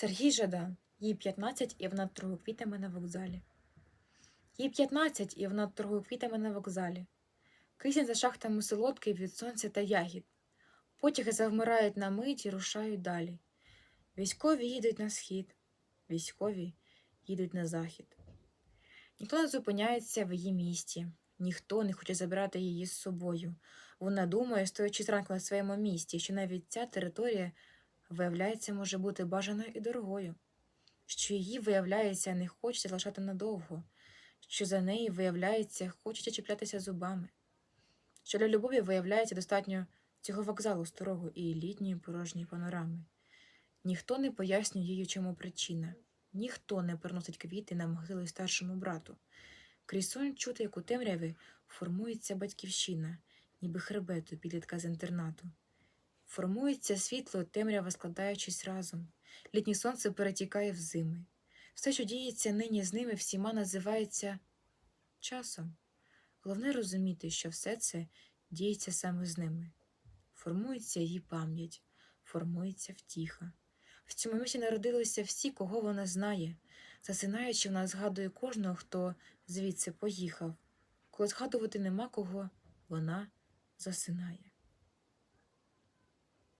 Сергій Жадан, їй 15 і вона торгує квітами на вокзалі. Їй 15 і вона торгує квітами на вокзалі. Кисень за шахтами солодкий від сонця та ягід. Потяги завмирають на мить і рушають далі. Військові їдуть на схід, військові їдуть на захід. Ніхто не зупиняється в її місті, ніхто не хоче забирати її з собою. Вона думає, стоячи зранку на своєму місті, що навіть ця територія, виявляється, може бути бажаною і дорогою, що її, виявляється, не хочеться залишати надовго, що за неї, виявляється, хочеться чіплятися зубами, що для любові, виявляється, достатньо цього вокзалу старого і літньої порожньої панорами. Ніхто не пояснює їй, чому причина, ніхто не приносить квіти на могилу старшому брату. Крізь сон чути, як у темряві формується батьківщина, ніби хребет у підлітка з інтернату. Формується світло, темрява складаючись разом. Літнє сонце перетікає в зими. Все, що діється нині з ними, всіма називається часом. Головне розуміти, що все це діється саме з ними. Формується її пам'ять, формується втіха. В цьому місці народилися всі, кого вона знає. Засинаючи, вона згадує кожного, хто звідси поїхав. Коли згадувати нема кого, вона засинає.